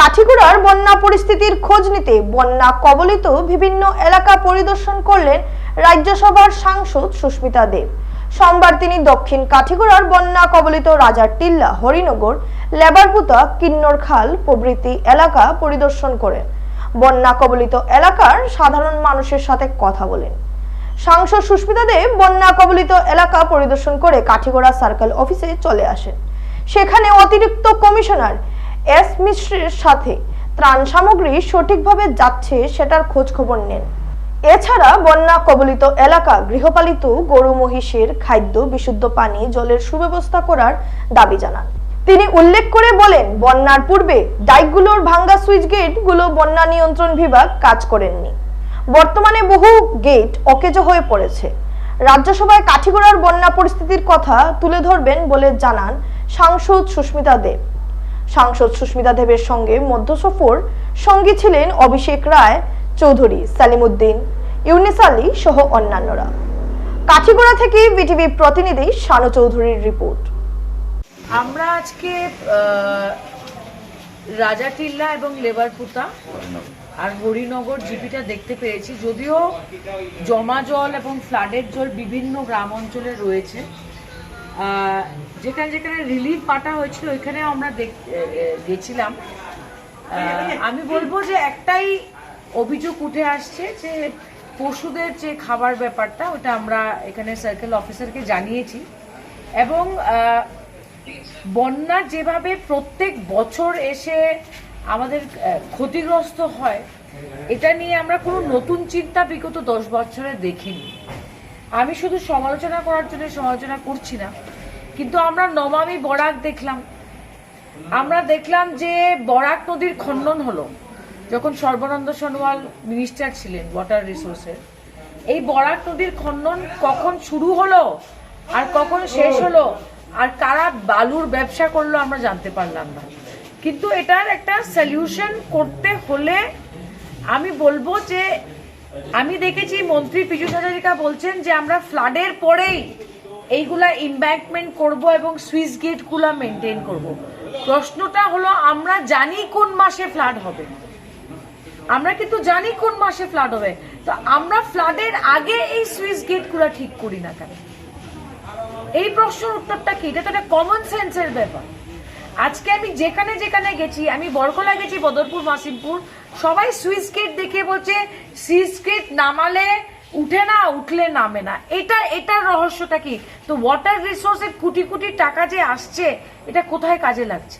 কাঠিগুড়ার বন্যা পরিস্থিতির খোঁজ নিতে বন্যা কবলিত বিভিন্ন এলাকা পরিদর্শন করলেন রাজ্যসভার সাংসদ সুস্মিতা দেব। সোমবার তিনি দক্ষিণ কাঠিগুড়ার বন্যা কবলিত রাজার টিল্লা হরিনগর, লেবারপুতা, কিন্নর খাল প্রভৃতি এলাকা পরিদর্শন করেন। বন্যা কবলিত এলাকার সাধারণ মানুষের সাথে কথা বলেন। সাংসদ সুস্মিতা দেব বন্যা কবলিত এলাকা পরিদর্শন করে কাঠিগোড়া সার্কেল অফিসে চলে আসেন। সেখানে অতিরিক্ত কমিশনার এস মিশ্রের সাথে ত্রাণ সামগ্রী সঠিকভাবে যাচ্ছে সেটার খোঁজ খবর নেন। এছাড়া বন্যা কবলিত এলাকা গৃহপালিত গরু মহিষের খাদ্য, বিশুদ্ধ পানি, জলের সুব্যবস্থা করার দাবি জানান। তিনি উল্লেখ করে বলেন, বন্যার পূর্বে ডাইকগুলোর ভাঙ্গা সুইচ গেটগুলো বন্যা নিয়ন্ত্রণ বিভাগ কাজ করেননি। বর্তমানে বহু গেট অকেজ হয়ে পড়েছে। রাজ্যসভায় কাঠিগড়ার বন্যা পরিস্থিতির কথা তুলে ধরবেন বলে জানান সাংসদ সুস্মিতা দেব। সাংসদ সুস্মিতা দেবের সঙ্গে মধ্য সফর সঙ্গী ছিলেন অভিষেক রায় চৌধুরী সালিমুদ্দিন ইউনিস আলী সহ অন্যান্যরা। কাঠিগড়া থেকে বিটিভি প্রতিনিধি শানু চৌধুরীর রিপোর্ট। আমরা আজকে আহ, রাজাটিল্লা এবং লেবারপুতা আর হরিনগর জিপিটা দেখতে পেয়েছি। যদিও জমা জল এবং ফ্লাডের জল বিভিন্ন গ্রাম অঞ্চলে রয়েছে যেখানে যেখানে রিলিফ পাঠা হয়েছিল ওইখানে আমরা গেছিলাম। আমি বলব যে একটাই অভিযোগ উঠে আসছে যে পশুদের যে খাবার ব্যাপারটা, ওটা আমরা এখানে সার্কেল অফিসারকে জানিয়েছি। এবং বন্যা যেভাবে প্রত্যেক বছর এসে আমাদের ক্ষতিগ্রস্ত হয়, এটা নিয়ে আমরা কোনো নতুন চিন্তা বিগত দশ বছরে দেখিনি। আমি শুধু সমালোচনা করার জন্য সমালোচনা করছি না। কিন্তু আমরা নমামি বরাক দেখলাম। আমরা দেখলাম যে বরাক নদীর খনন হলো। যখন সর্বানন্দ সোনোয়াল মিনিস্টার ছিলেন ওয়াটার রিসোর্সের এই বরাক নদীর খনন কখন শুরু হলো আর কখন শেষ হলো আর কারা বালুর ব্যবসা করল আমরা জানতে পারলাম না। কিন্তু এটার একটা সলিউশন করতে হলে আমি বলব যে আমি দেখেছি মন্ত্রী পীযূষ হাজারিকা বলছেন যে আমরা ফ্লাডের পরেই এইগুলা ইম্ব্যাঙ্কমেন্ট করব এবং সুইচ গেটগুলা মেনটেন করব। প্রশ্নটা হলো, আমরা জানি কোন মাসে ফ্লাড হবে। আমরা কিন্তু জানি কোন মাসে ফ্লাড হবে। তো আমরা ফ্লাডের আগে এই সুইচ গেটগুলো ঠিক করি না কেন? এই প্রশ্নের উত্তরটা কি? এটা তো একটা কমন সেন্সের ব্যাপার। আজকে আমি যেখানে যেখানে গেছি, আমি বরকলা গেছি, বদরপুর, মাসিমপুর। সবাই সুইচ গেট দেখে বলছে, সুইচ গেট নামালে উঠে না, উঠলে নামে না। এটা, এটার রহস্যটা কি? তো ওয়াটার রিসোর্সে কোটি কোটি টাকা যে আসছে, এটা কোথায় কাজে লাগছে?